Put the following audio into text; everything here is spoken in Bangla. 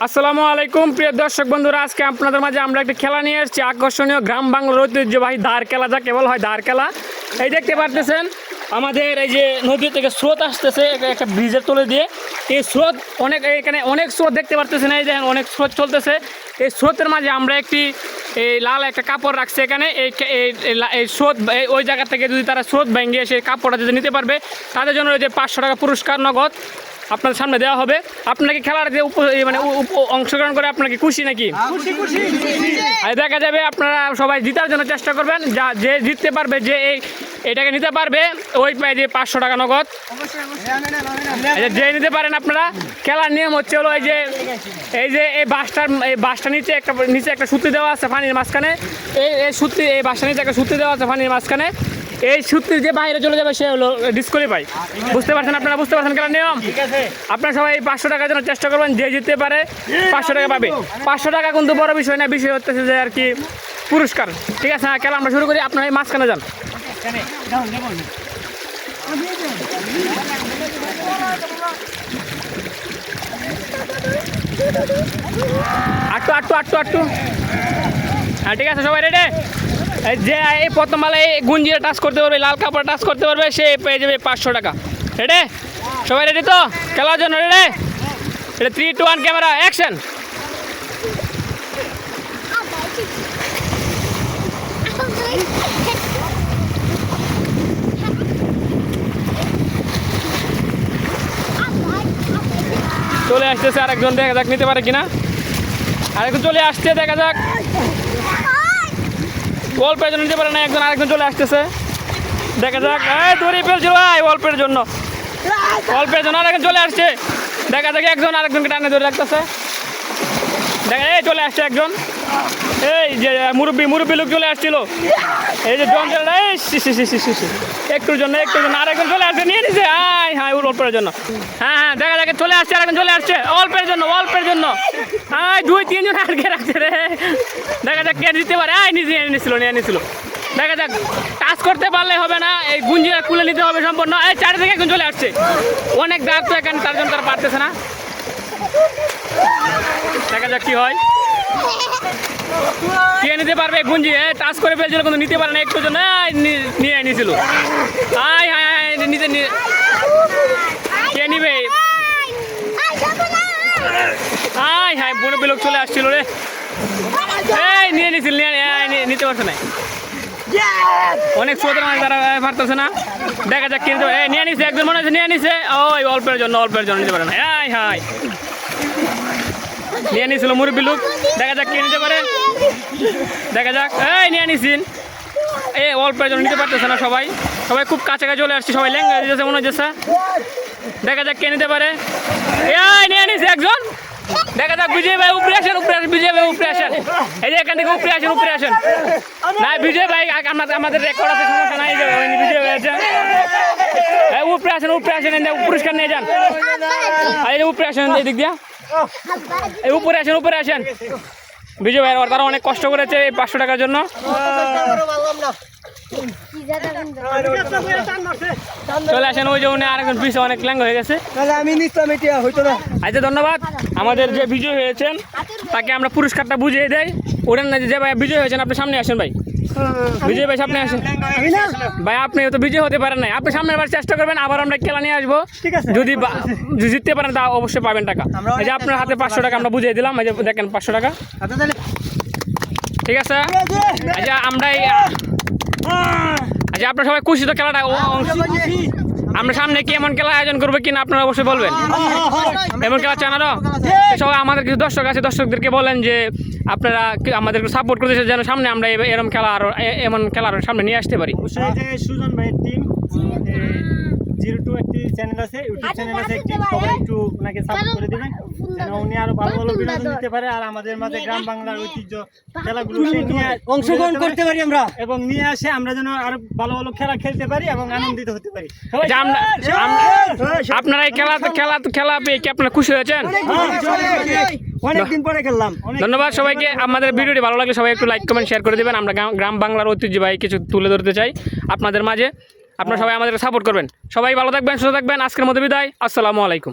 আসসালামু আলাইকুম, প্রিয় দর্শক বন্ধুরা, আজকে আপনাদের মাঝে আমরা একটা খেলা নিয়ে এসেছি। আকর্ষণীয় গ্রাম বাংলার ঐতিহ্যবাহী ধার খেলা যা কেবল হয় ধার খেলা। এই দেখতে পারতেছেন, আমাদের এই যে নদী থেকে স্রোত আসতেছে একটা- ব্রিজের তলে দিয়ে। এই স্রোত অনেক, এখানে অনেক স্রোত দেখতে পারতেছেন, এই দেখেন অনেক স্রোত চলতেছে। এই স্রোতের মাঝে আমরা একটি, এই লাল একটা কাপড় রাখছি এখানে। এই এই- স্রোত ওই জায়গা থেকে যদি তারা স্রোত ভেঙে সেই কাপড়টা যদি নিতে পারবে, তাদের জন্য ওই যে পাঁচশো টাকা পুরস্কার নগদ। আপনাদের সামনে দেওয়া হবে। আপনাকে খেলার যে উপ- মানে উপ- অংশগ্রহণ করে আপনাকে খুশি নাকি? দেখা যাবে আপনারা সবাই জিতার জন্য চেষ্টা করবেন। যা যে জিততে পারবে যে এই এটাকে নিতে পারবে ওই পায় যে পাঁচশো টাকা নগদ। যে- নিতে পারেন আপনারা খেলার নিয়ম হচ্ছে হলো এই যে এই যে এই বাসটার এই বাসটা নিচে একটা নিচে একটা সুতি দেওয়া আছে পানির মাঝখানে। এই এই সুতি এই বাসটার নিচে একটা সুতি দেওয়া আছে পানির মাঝখানে। এই সুতির যে বাইরে চলে যাবে সে হলো ডিসকোয়ালিফাই বুঝতে পারছেন আপনারা? বুঝতে পারছেন খেলার নিয়ম? আপনারা সবাই পাঁচশো টাকার জন্য চেষ্টা করবেন যে জিততে পারে পাঁচশো টাকা পাবে। পাঁচশো। টাকা কিন্তু বড় বিষয় না বিষয় হচ্ছে যে আর কি পুরস্কার। ঠিক আছে? হ্যাঁ খেলা আমরা শুরু করি। আপনারা এই মাঝখানে যান। আটটু আটটু আটটু আটটু। হ্যাঁ ঠিক আছে সবাই রেডি যে এই প্রথম বেলা এই গুঞ্জিটা টাচ করতে পারবে, লাল কাপড় টাচ করতে পারবে, সে পেয়ে যাবে পাঁচশো টাকা। রেডি সবাই রেডি তো? খেলার জন্য রেডি এটা three two one camera action চলে আসতেছে আরেকজন, দেখা যাক নিতে পারে কিনা। আরেকজন চলে আসছে, দেখা যাক। অল্পের জন্য নিতে পারে না, একজন আরেকজন চলে আসতেছে। দেখা যাক। দড়ি ফেলছিল ভাই অল্পের জন্য। অল্পের জন্য আরেকজন চলে আসছে। দেখা যাক, একজন আরেকজনকে টানে ধরে রাখতেছে। দেখা, এই, চলে আসছে একজন। এই যে মুরব্বী মুরব্বী লোক চলে আসছিল। এই যে জন চলে এই। একটুর জন্য একটুর জন্য আরেকজন চলে আসছে, নিয়ে নিছে ওর অল্পের জন্য। হ্যাঁ হ্যাঁ দেখা যাক, চলে আসছে আরেকজন, চলে আসছে। অল্পের জন্য অল্পের জন্য। হাই দুই, তিনজন আটকে রাখছে রে। দেখা যাক কে দিতে পারে। আয় নিজে নিয়ে নিছিল নিয়ে নিছিল। দেখা যাক, টাচ করতে পারলে হবে না। এই গুঞ্জিরা খুলে নিতে হবে সম্পূর্ণ। এই চারি থেকে একজন চলে আসছে। অনেক দাগ তো এখানে, তার জন্য তারা পারতেছে না। দেখা যাক কি হয়। কে নিতে পারবে গুঞ্জি এ টাচ করে ফেলছিল, কিন্তু নিতে পারে না একটু জন্য। নিয়ে নিয়েছিল আয় হায় হায় নিতে নিয়ে কে নিবে আয় হায় বুড়ো বিলোক চলে আসছিল রে। এই, নিয়ে নিছিল নিতে পারছে না। অনেক সোদের মাছ তারা পারতেছে না। দেখা যাক কিনতে এই, নিয়ে নিছে, একজন মনে হচ্ছে, নিয়ে নিছে। ওই, অল্পের জন্য অল্পের জন্য নিতে পারে না। হায়। নিয়ে নিছিল মুরব্বী লোক। দেখা যাক কে নিতে পারে। দেখা যাক। এই, নিয়ে নিছিন এ, অল্পের জন্য নিতে পারতেছে না সবাই। সবাই খুব কাছাকাছি চলে আসছে, সবাই লেঙ্গা দিতেছে, মনে হচ্ছে দেখা যাক কে নিতে পারে। এই, নিয়ে নিছে একজন। দেখা যাক, বিজয় ভাই উপরে আসেন উপরে আসেন, বিজয় ভাই উপরে আসেন। এই যে এখান থেকে উপরে আসেন উপরে আসেন। না, বিজয় ভাই আমাদের আমাদের রেকর্ড আছে, সমস্যা নাই, বিজয় ভাই আছে। এই, উপরে আসেন উপরে আসেন পুরস্কার নিয়ে যান। এই উপরে আসেন, এই দিক দিয়া। এই উপরে আসেন উপরে আসেন। বিজয় ভাই তারা অনেক কষ্ট করেছে এই পাঁচশো টাকার জন্য। চলে আসেন ওই যে উনি আরেকজন পিছিয়ে অনেক ল্যাঙ্গ হয়ে গেছে। তাহলে আমি নিতাম এটা হইতো না। আচ্ছা ধন্যবাদ। আমাদের যে বিজয় হয়েছেন তাকে আমরা পুরস্কারটা বুঝিয়ে দেয় ওরেন না যে ভাই বিজয় হয়েছেন আপনি সামনে আসেন ভাই। বিজয় ভাই সামনে আসেন। ভাই আপনি তো বিজয় হতে পারেন না আপনি সামনে আবার চেষ্টা করবেন আবার আমরা খেলা নিয়ে আসব। ঠিক আছে। যদি জিততে পারেন তা অবশ্যই পাবেন টাকা। এই যে আপনার হাতে পাঁচশো টাকা আমরা বুঝিয়ে দিলাম। এই যে দেখেন পাঁচশো টাকা। আচ্ছা ঠিক আছে? আচ্ছা আমরা আচ্ছা আপনারা সবাই খুশি তো খেলাটা? আমরা সামনে কি এমন খেলা আয়োজন করব কিনা আপনারা অবশ্যই বলবেন। এমন খেলা চান আরও সবাই আমাদের কিছু দর্শক আছে দর্শকদেরকে বলেন যে আপনারা আমাদের আমাদেরকে সাপোর্ট করতেছে যেন সামনে আমরা এরম খেলা আরও এমন খেলা আরও সামনে নিয়ে আসতে পারি। সুজন ভাইয়ের টিম জিরো টু একটি চ্যানেল আছে ইউটিউব চ্যানেল আছে একটি সবাই একটু ওনাকে সাপোর্ট করে দিবেন যেন উনি আরও ভালো ভালো বিনোদন দিতে পারে আর আমাদের মাঝে গ্রাম বাংলার ঐতিহ্য খেলাগুলো নিয়ে অংশগ্রহণ করতে পারি আমরা। এবং নিয়ে আসে আমরা যেন আরও ভালো ভালো খেলা খেলতে পারি এবং আনন্দিত হতে পারি। আপনারা এই খেলা খেলা খেলা পেয়ে কি আপনারা খুশি হয়েছেন? অনেকদিন পরে খেললাম। ধন্যবাদ সবাইকে। আমাদের ভিডিওটি ভালো লাগলে সবাই একটু লাইক কমেন্ট শেয়ার করে দেবেন। আমরা গ্রাম- গ্রাম বাংলার ঐতিহ্যবাহী কিছু তুলে ধরতে চাই আপনাদের মাঝে। আপনারা সবাই আমাদের সাপোর্ট করবেন। সবাই ভালো থাকবেন, সুস্থ থাকবেন। আজকের মধ্যে বিদায়। আসসালামু আলাইকুম।